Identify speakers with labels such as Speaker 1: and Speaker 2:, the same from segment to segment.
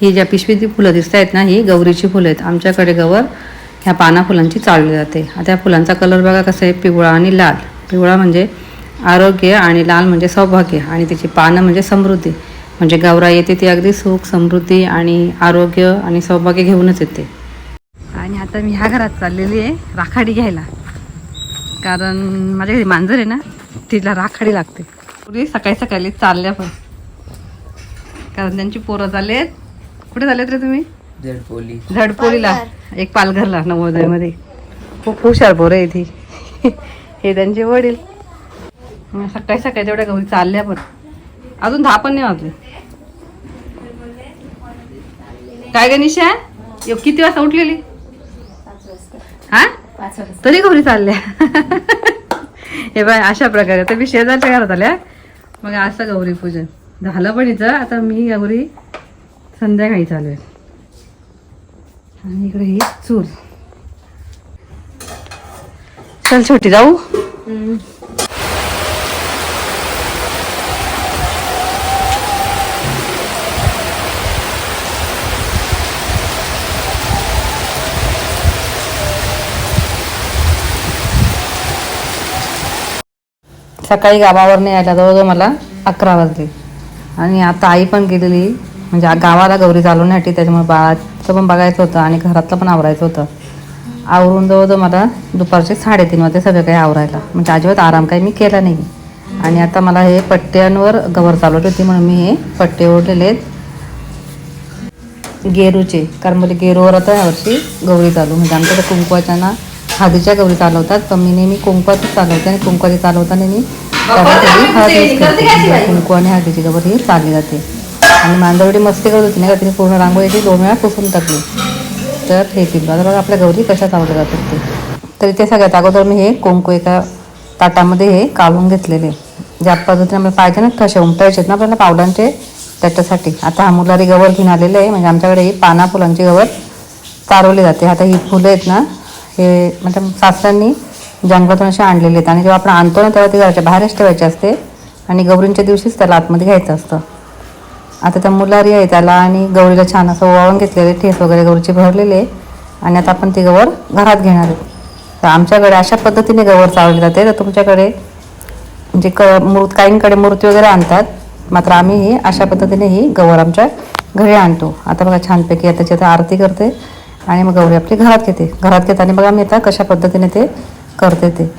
Speaker 1: ही ज्या पिशवीची फुलं दिसत आहेत ना ही गौरीची फुलं आहेत. आमच्याकडे गवर ह्या पाना फुलांची चालली जाते. आता या फुलांचा कलर बघा कसं आहे पिवळा आणि लाल. पिवळा म्हणजे आरोग्य आणि लाल म्हणजे सौभाग्य आणि त्याची पानं म्हणजे समृद्धी. म्हणजे गौरा येते ती अगदी सुख समृद्धी आणि आरोग्य आणि सौभाग्य घेऊनच येते. आणि आता मी ह्या घरात चाललेली आहे राखाडी घ्यायला. कारण माझ्या घरी मांजर आहे ना तिला राखाडी लागते. पूर्वी सकाळी सकाळी चालल्या पण. कारण त्यांची पोरं चाललेत कुठे चाललेत रे तुम्ही?
Speaker 2: जडपोली
Speaker 1: झडपोलीला एक पालघरला नवोदयमध्ये. खूप हुशार पोरं आहे ती हे त्यांचे वडील. सकाळी सकाळी तेवढ्या गौरी चालल्या पण. अजून दहा पण नाही वाजले. काय ग निशा? यो किती वाजता उठलेली? हा? तरी गौरी चालल्या. हे बाय अशा प्रकारे. आता मी शेजारच्या घरात आल्या. मग असं गौरी पूजन झालं पण हिचं. आता मी गौरी संध्याकाळी चालू आहे. आणि इकडे ही चूल. चल छोटी जाऊ. सकाळी गावावर यायला जवळजवळ मला अकरा वाजले. आणि आता आई पण गेलेली. म्हणजे गावाला गौरी चालवण्यासाठी त्याच्यामुळे बाळाचं पण बघायचं होतं आणि घरातलं पण आवरायचं होतं. आवरून जवळजवळ मला दुपारचे साडेतीन वाजता सगळं काही आवरायला. म्हणजे अजिबात आराम काही मी केला नाही. आणि आता मला हे पट्ट्यांवर गवर चालवत होती म्हणून मी हे पट्टे ओढलेले आहेत. गेरूचे. कारण म्हणजे गेरूवर आता यावर्षी गौरी चालू. म्हणजे आमच्याकडे कुंकवाच्या ना हळदीच्या गौरी चालवतात पण मी नेहमी कुंकवातच चालवते आणि कुंकवाची चालवताना मी त्यासाठी हळद यूज करते. म्हणजे कुंकू आणि हळदीची गौर ही चालली जाते. आणि मांजरवडी मस्ती करत होती नाही का तिने पूर्ण रांगोळीची दोन वेळा पुसून टाकली. तर हे पिल्लू आता बघा आपल्या गौरी कशा चालवल्या जातात ते. तरी ते सगळ्यात अगोदर मी हे कुंकू एका ताटामध्ये हे काढून घेतलेले. ज्या पद्धतीने आपल्याला पाहिजे ना ठसे उमटायचे आहेत ना आपल्याला पावलांचे त्याच्यासाठी. आता हा मुलारी गवर घेऊन आलेले आहे म्हणजे आमच्याकडे ही पाना फुलांची गवर चारवली जाते. आता ही फुलं आहेत ना हे म्हणजे सासऱ्यांनी जंगलातून असे आणलेले आहेत. आणि जेव्हा आपण आणतो ना तेव्हा ते घराच्या बाहेरच ठेवायचे असते. आणि गौरींच्या दिवशीच त्याला आतमध्ये घ्यायचं असतं. आता त्या मुलारी आहे त्याला आणि गौरीला छान असं ओवाळून घेतलेले ठेस वगैरे गौरीचे भरलेले आहे. आणि आता आपण ती गवर घरात घेणार आहे. तर आमच्याकडे अशा पद्धतीने गवर चालवली जाते. तर तुमच्याकडे म्हणजे क मूर्त काहींकडे मूर्ती वगैरे आणतात. मात्र आम्ही ही अशा पद्धतीने ही गवर आमच्या घरी आणतो. आता बघा छानपैकी आता त्याची आता आरती करते आणि मग गौरी आपली घरात घेते. घरात घेताना बघा मी आता कशा पद्धतीने ते करते ते.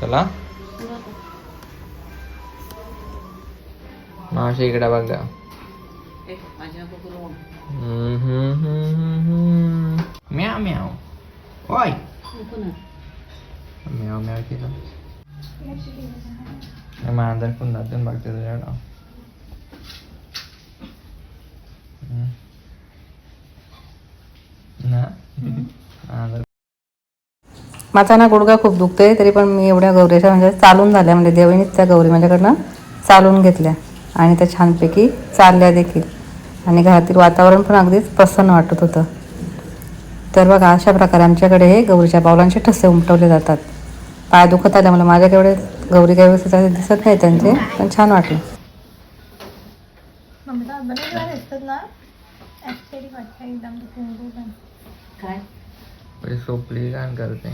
Speaker 2: चला. मावशी इकडे बघा
Speaker 1: बघू
Speaker 2: म्याव
Speaker 1: ना
Speaker 2: म्याव म्याव केलं. मांजर पण जातून बघते तुझ्याकडं हम्म. ना मांजर
Speaker 1: माझा ना गुडघा खूप दुखतोय तरी पण मी एवढ्या गौरीच्या म्हणजे चालून झाल्या म्हणजे देवीनीच त्या गौरी माझ्याकडनं चालून घेतल्या. आणि त्या छानपैकी चालल्या देखील. आणि घरातील वातावरण पण अगदीच प्रसन्न वाटत होतं. तर बघा अशा प्रकारे आमच्याकडे हे गौरीच्या पावलांचे ठसे उमटवले जातात. पाय दुखत आल्या मला माझ्या एवढे गौरी काही व्यवस्थित असे दिसत नाही त्यांचे पण छान वाटलं.
Speaker 3: एकदम
Speaker 1: काय?
Speaker 2: सोपली करते?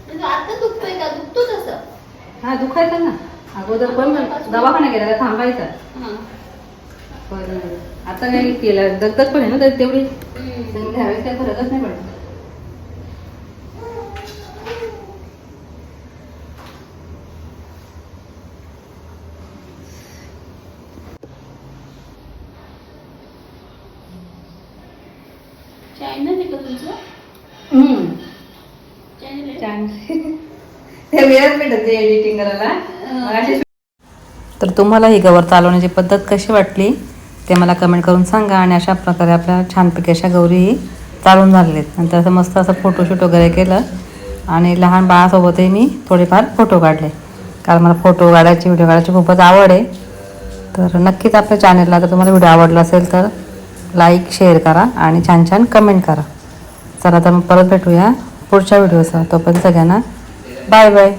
Speaker 3: म्हणजे आता दुखतोय का? दुखतो तसं
Speaker 1: हा दुखायचं ना. अगोदर पण दवाखाना गेला थांबायचा. पण आता नाही केलं. दगदग पण आहे ना तर तेवढी. ह्यावेळेस काही फरकच नाही पडत.
Speaker 3: चॅनल आहे का तुमचं?
Speaker 1: एडिटिंग करायला तर तुम्हाला ही गवर चालवण्याची पद्धत कशी वाटली ते मला कमेंट करून सांगा आणि अशा प्रकारे आपल्या छानपैकी अशा गौरीही चालून झालेल्या आहेत नंतर असं मस्त असं फोटोशूट वगैरे केलं आणि लहान बाळासोबतही मी थोडेफार फोटो काढले. कारण मला फोटो काढायची व्हिडिओ काढायची खूपच आवड आहे. तर नक्कीच आपल्या चॅनलला जर तुम्हाला व्हिडिओ आवडला असेल तर लाईक शेअर करा आणि छान छान कमेंट करा. चला तर मग परत भेटूया पुढच्या व्हिडिओचा तोपर्यंत सगळ्यांना बाय बाय.